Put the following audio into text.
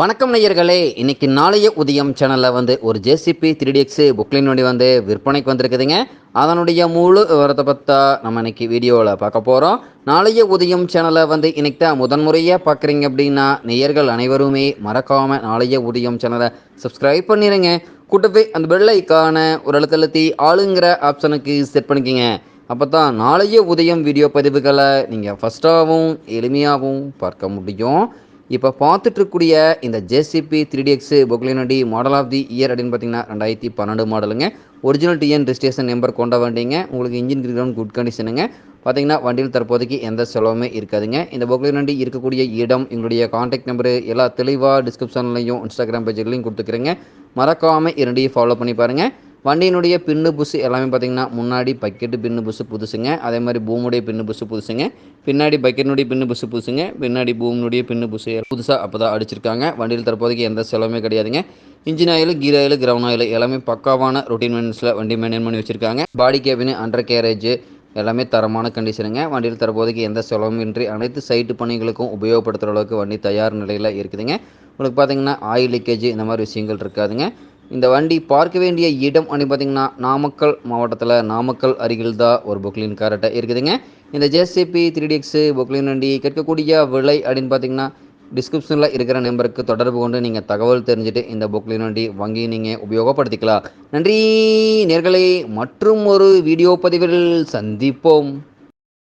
வணக்கம் நேயர்களே. இன்னைக்கு நாளைய உதயம் சேனலில் வந்து ஒரு ஜேசிபி த்ரீ டிஎக்ஸ் புக்லின் வண்டி வந்து விற்பனைக்கு வந்திருக்குதுங்க. அதனுடைய முழு விவரத்தை பற்றா நம்ம இன்னைக்கு வீடியோவில் பார்க்க போகிறோம் நாளைய உதயம் சேனலை வந்து இன்னைக்கு தான் முதன்முறையாக பார்க்குறீங்க அப்படின்னா நேயர்கள் அனைவருமே மறக்காமல் நாளைய உதயம் சேனலை சப்ஸ்கிரைப் பண்ணிடுங்க கூட்டப்பே அந்த பெல்லைக்கான ஒரு எழுத்தழுத்தி ஆளுங்கிற ஆப்ஷனுக்கு செட் பண்ணிக்கோங்க. அப்போ தான் நாளைய உதயம் வீடியோ பதிவுகளை நீங்கள் ஃபஸ்ட்டாகவும் எளிமையாகவும் பார்க்க முடியும். இப்போ பார்த்துட்டு இந்த ஜேசிபி த்ரீ டிஎக்ஸ் பொக்லினடி மாடல் ஆஃப் தி இயர் அப்படின்னு பார்த்தீங்கன்னா ரெண்டாயிரத்தி பன்னெண்டு மாடலுங்க. ஒரிஜினல் டிஎன் ரிஜிஸ்ட்ரேஷன் நம்பர் கொண்ட வண்டிங்க. உங்களுக்கு இன்ஜின் கிரவுண்ட் குட் கண்டிஷனுங்க பார்த்தீங்கன்னா வண்டியில் தற்போதைக்கு எந்த செலவுமே இருக்காதுங்க. இந்த பொக்லினடி இருக்கக்கூடிய இடம் எங்களுடைய காண்டாக்ட் நம்பரு எல்லா தெளிவாக டிஸ்கிரிப்ஷன்லையும் இன்ஸ்டாகிராம் பேஜ்லையும் கொடுத்துக்கிறேங்க. மறக்காமல் இரண்டையும் ஃபாலோ பண்ணி பாருங்கள் வண்டியினுடைய பின்னு புஷ் எல்லாமே பார்த்தீங்கன்னா முன்னாடி பக்கெட்டு பின்னு புஷ் புதுசுங்க. அதே மாதிரி பூமுடைய பின்னு புஷ் புதுசுங்க. பின்னாடி பக்கெட்டினுடைய பின்னு புஷ் புதுசுங்க. பின்னாடி பூமினுடைய பின்னு புஷ் புதுசாக அப்போ தான் அடிச்சிருக்காங்க. வண்டியில் தற்போதைக்கு எந்த செலவுமே கிடையாதுங்க. Engine oil gear oil ground oil எல்லாமே பக்காவான ரொட்டீன் மெயின்ஸில் வண்டி மெயின்டைன் பண்ணி வச்சுருக்காங்க. பாடி கேபின் அண்டர் கேரேஜ் எல்லாமே தரமான கண்டிஷனுங்க வண்டியில் தற்போதைக்கு எந்த செலவுமின்றி அனைத்து சைட்டு பணிகளுக்கும் உபயோகப்படுத்துகிற அளவுக்கு வண்டி தயார் நிலையில் இருக்குதுங்க. உங்களுக்கு பார்த்தீங்கன்னா ஆயில் லீக்கேஜ் இந்த மாதிரி விஷயங்கள் இருக்காதுங்க. இந்த வண்டி பார்க்க வேண்டிய இடம் அப்படின்னு பார்த்தீங்கன்னா நாமக்கல் மாவட்டத்தில் நாமக்கல் அருகில் தான் ஒரு புக்லின் காரட்டை இருக்குதுங்க. இந்த ஜேசிபி த்ரீ டிஎக்ஸு புக்லின் வண்டி கேட்கக்கூடிய விலை அப்படின்னு பார்த்தீங்கன்னா டிஸ்கிரிப்ஷனில் இருக்கிற நம்பருக்கு தொடர்பு கொண்டு நீங்கள் தகவல் தெரிஞ்சுட்டு இந்த புக்லின் வண்டி வாங்கி நீங்கள் உபயோகப்படுத்திக்கலாம். நன்றி நேர்களை மற்றும் ஒரு வீடியோ பதிவில் சந்திப்போம்.